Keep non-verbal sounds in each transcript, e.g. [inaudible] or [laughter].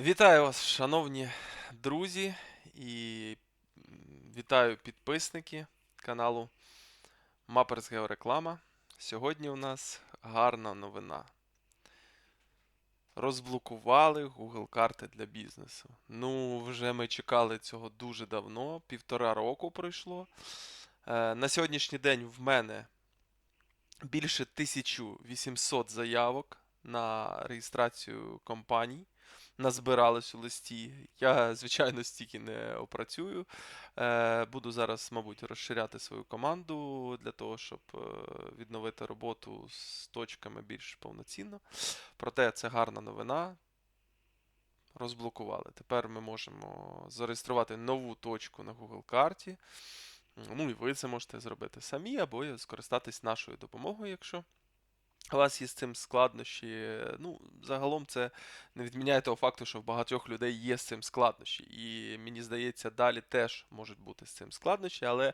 Вітаю вас, шановні друзі, і вітаю підписники каналу Маперс Геореклама. Сьогодні у нас гарна новина. Розблокували Google карти для бізнесу. Ну, вже ми чекали цього дуже давно, півтора року пройшло. Е, На сьогоднішній день в мене більше 1800 заявок на реєстрацію компаній назбиралось у листі. Я, звичайно, стільки не опрацюю. Е, Буду зараз, мабуть, розширяти свою команду для того, щоб е, відновити роботу з точками більш повноцінно. Проте це гарна новина. Розблокували. Тепер ми можемо зареєструвати нову точку на Google карті. Ну і ви це можете зробити самі, або скористатись нашою допомогою, якщо у вас є з цим складнощі. Ну, загалом це не відміняє того факту, що в багатьох людей є з цим складнощі. І мені здається, далі теж можуть бути з цим складнощі, але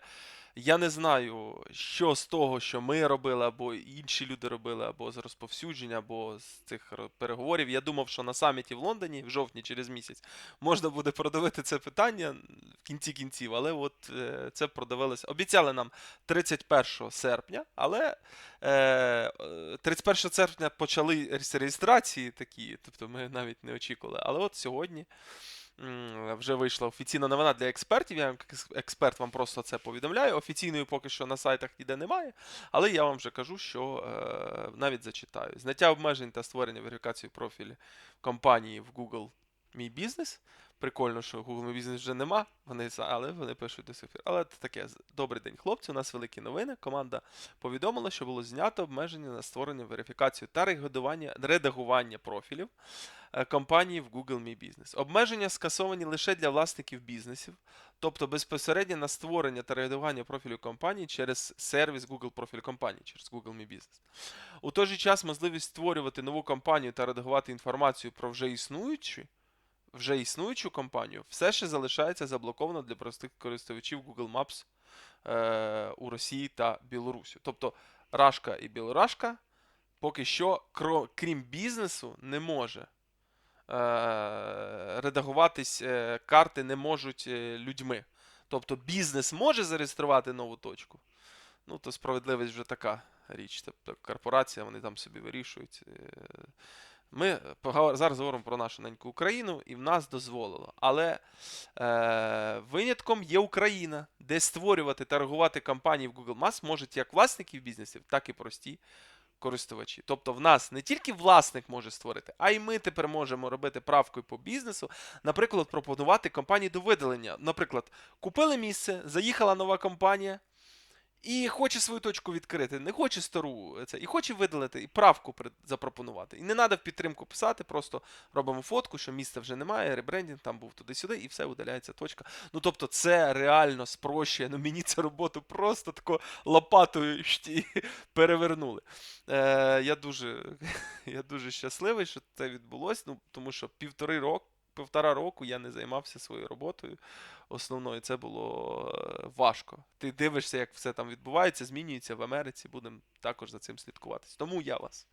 я не знаю, що з того, що ми робили, або інші люди робили, або з розповсюдження, або з цих переговорів. Я думав, що на саміті в Лондоні в жовтні через місяць можна буде продавити це питання в кінці кінців, але от е, це продавилося. Обіцяли нам 31 серпня, але 31 серпня почали реєстрації такі, тобто ми навіть не очікували. Але от сьогодні вже вийшла офіційна новина для експертів. Я як експерт вам просто це повідомляю. Офіційної поки що на сайтах ніде немає, але я вам вже кажу, що е, навіть зачитаю. Зняття обмежень та створення верифікації профілю компанії в Google Мій бізнес. Прикольно, що Google Мій бізнес вже нема, вони, але вони пишуть до сих пір. Але це таке. Добрий день, хлопці. У нас великі новини. Команда повідомила, що було знято обмеження на створення, верифікацію та редагування профілів е, компанії в Google Мій Бізнес. Обмеження скасовані лише для власників бізнесів, тобто безпосередньо на створення та редагування профілю компанії через сервіс Google профіль компанії, через Google Мій Бізнес. У той же час можливість створювати нову компанію та редагувати інформацію про вже існуючі вже існуючу компанію все ще залишається заблоковано для простих користувачів Google Maps е, у Росії та Білорусі. Тобто Рашка і Білорашка поки що, крім бізнесу, не може. Е, редагуватись е, карти не можуть е, людьми. Тобто бізнес може зареєструвати нову точку. Ну, то справедливість вже така річ. Тобто корпорація, вони там собі вирішують. Ми зараз говоримо про нашу неньку Україну, і в нас дозволило. Але е, винятком є Україна, де створювати та торгувати компанії в Google Maps можуть як власників бізнесів, так і прості користувачі. Тобто в нас не тільки власник може створити, а й ми тепер можемо робити правкою по бізнесу, наприклад, пропонувати компанії до видалення. Наприклад, купили місце, заїхала нова компанія. І хоче свою точку відкрити, не хоче стару це, і хоче видалити, і правку запропонувати. І не треба в підтримку писати, просто робимо фотку, що місця вже немає, ребрендінг там був туди-сюди, і все удаляється точка. Ну тобто, це реально спрощує. Ну мені цю роботу просто тако лопатою [laughs] перевернули. Е, я, дуже, [laughs] я дуже щасливий, що це відбулося, ну, тому що півтори року. Півтора року я не займався своєю роботою основною. Це було е, важко. Ти дивишся, як все там відбувається, змінюється в Америці. Будемо також за цим слідкуватись. Тому я вас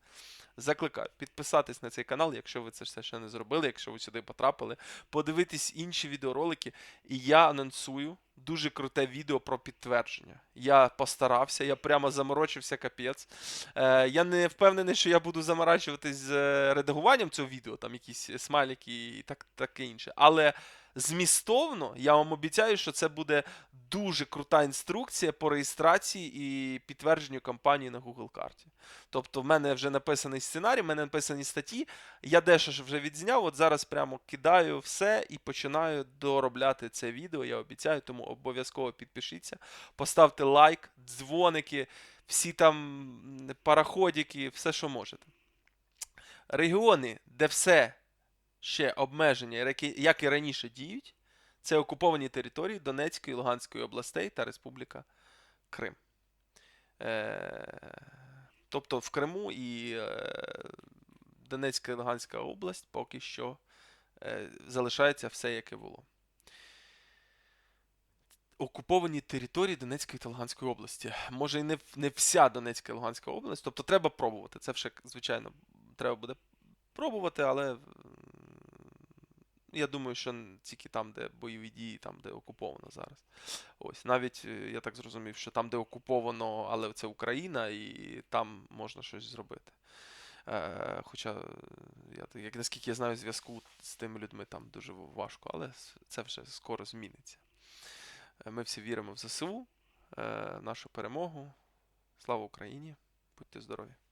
закликаю підписатись на цей канал, якщо ви це все ще не зробили, якщо ви сюди потрапили, подивитись інші відеоролики. І я анонсую дуже круте відео про підтвердження. Я постарався, я прямо заморочився капець. Е, я не впевнений, що я буду заморачуватись з е, редагуванням цього відео, там якісь смайлики і так, таке інше. Але змістовно я вам обіцяю, що це буде дуже крута інструкція по реєстрації і підтвердженню компанії на Google карті. Тобто, в мене вже написаний сценарій, в мене написані статті. Я дещо вже відзняв. От зараз прямо кидаю все і починаю доробляти це відео. Я обіцяю, тому обов'язково підпишіться, поставте лайк, дзвоники, всі там параходики, все, що можете. Регіони, де все ще обмеження, як і раніше діють, це окуповані території Донецької Луганської областей та Республіка Крим. Е, тобто в Криму і е, Донецька і Луганська область поки що е, залишається все, яке було. Окуповані території Донецької та Луганської області. Може, і не, не вся Донецька і Луганська область. Тобто треба пробувати. Це вже, звичайно, треба буде пробувати, але Я думаю, що тільки там, де бойові дії, там, де окуповано зараз. Ось, навіть е, я так зрозумів, що там, де окуповано, але це Україна, і там можна щось зробити. Е, хоча, е, я, як наскільки я знаю, зв'язку з тими людьми там дуже важко, але це вже скоро зміниться. Е, Ми всі віримо в ЗСУ, е, нашу перемогу. Слава Україні! Будьте здорові!